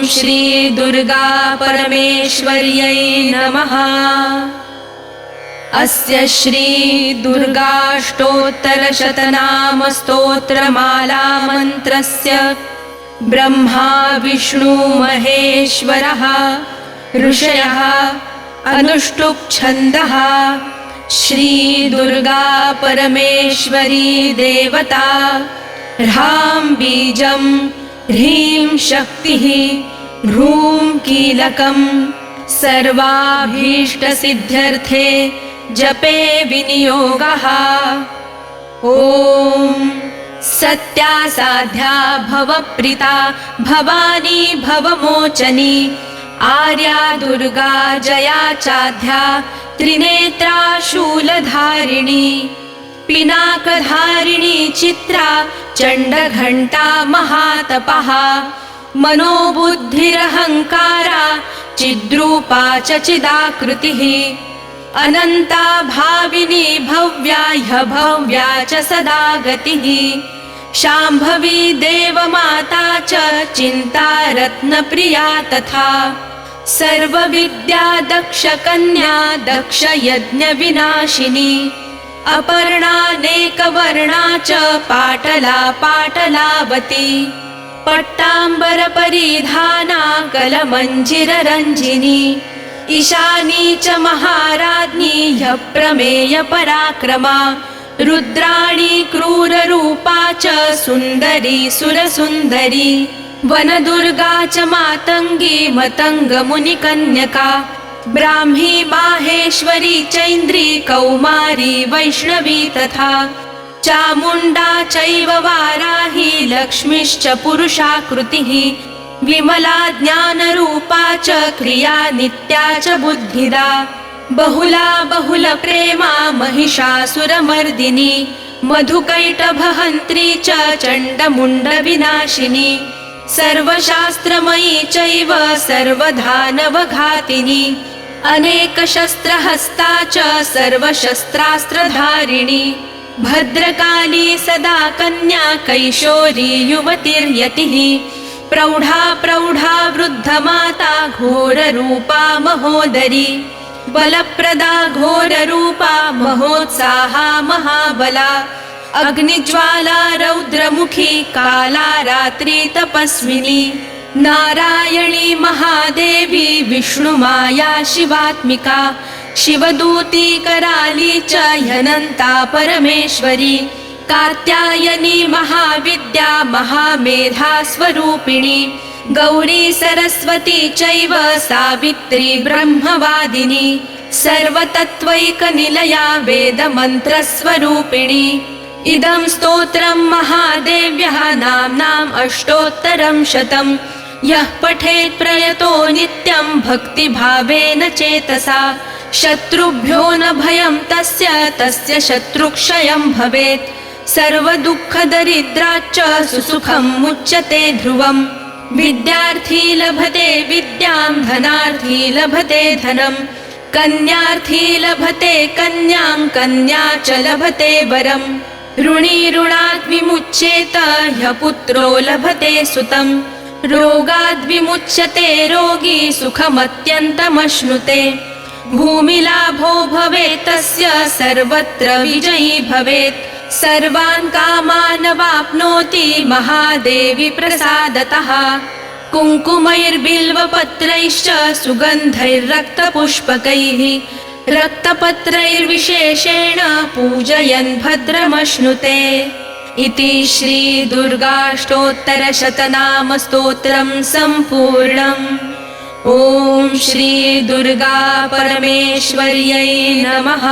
ॐ श्रीदुर्गा परमेश्वर्यै नमः। अस्य श्रीदुर्गाष्टोत्तरशतनामस्तोत्रमालामन्त्रस्य ब्रह्मा विष्णुमहेश्वरः ऋषयः अनुष्टुप्छन्दः श्रीदुर्गा परमेश्वरी देवता ह्रां बीजं ह्रीं शक्तिः ह्रूं कीलकं सर्वाभीष्टसिद्ध्यर्थे जपे विनियोगः। ॐ सत्यासाध्या भवप्रिता भवानी भवमोचनी। आर्या दुर्गा जया चाध्या त्रिनेत्रा शूलधारिणी पिनाकधारिणी चित्रा चण्डघण्टा महातपः। मनोबुद्धिरहङ्कारा चिद्रूपा च चिदाकृतिः। अनन्ता भाविनी भव्या ह्यभव्या च सदा गतिः। शाम्भवी देवमाता च चिन्ता रत्नप्रिया तथा। सर्वविद्या दक्षकन्या दक्षयज्ञविनाशिनी अपर्णानेकवर्णा च पाटला पाटलावती पट्टाम्बरपरिधाना कलमञ्जिररञ्जिनी ईशानी च महाराज्ञी ह्यप्रमेयपराक्रमा रुद्राणी क्रूररूपा च सुन्दरी सुरसुन्दरी वनदुर्गा च मातङ्गी मतङ्गमुनिकन्यका ब्राह्मी माहेश्वरी चैन्द्री कौमारी वैष्णवी तथा चामुण्डा चैव वाराही लक्ष्मीश्च पुरुषाकृतिः विमला ज्ञानरूपा च क्रिया नित्या च बुद्धिदा। बहुला बहुलप्रेमा महिषासुरमर्दिनी। मधुकैटभहन्त्री च चण्डमुण्डविनाशिनी सर्वशास्त्रमयी चैव सर्वधानवघातिनी अनेकशस्त्रहस्ता च सर्वशस्त्रास्त्रधारिणी। भद्रकाली सदा कन्या कैशोरी युवतिर्यतिः। प्रौढा प्रौढा वृद्धमाता घोररूपा महोदरी। बलप्रदा घोररूपा महोत्साहा महाबला। अग्निज्वाला रौद्रमुखी काला रात्रि तपस्विनी नारायणी महादेवी विष्णुमाया शिवात्मिका शिवदूती कराली च ह्यनन्ता परमेश्वरी कात्यायनी महाविद्या महामेधा स्वरूपिणी गौरी सरस्वती चैव सावित्री ब्रह्मवादिनी सर्वतत्त्वैकनिलया वेदमन्त्रस्वरूपिणी। इदं स्तोत्रं महादेव्यः नाम्नाम् अष्टोत्तरं शतम् यः पठेत् प्रयतो नित्यं भक्तिभावेन चेतसा। शत्रुभ्यो न भयं तस्य तस्य शत्रुक्षयं भवेत्। सर्वदुःखदरिद्राच्च सुसुखं मुच्यते ध्रुवम् विद्यार्थी लभते विद्यां धनार्थी लभते धनम् कन्यार्थी लभते कन्यां कन्या च लभते वरम् ऋणी ऋणाद् विमुच्येत ह्यपुत्रो लभते सुतम् रोगाद् विमुच्यते रोगी सुखमत्यन्तमश्नुते। भूमिलाभो भवेत् तस्य सर्वत्र विजयी भवेत्। सर्वान् कामान् वाप्नोति महादेवी प्रसादतः। कुङ्कुमैर्बिल्वपत्रैश्च सुगन्धैर्रक्तपुष्पकैः रक्तपत्रैर्विशेषेण पूजयन् भद्रमश्नुते इति श्रीदुर्गाष्टोत्तरशतनामस्तोत्रं सम्पूर्णम्। ॐ श्रीदुर्गा परमेश्वर्यै नमः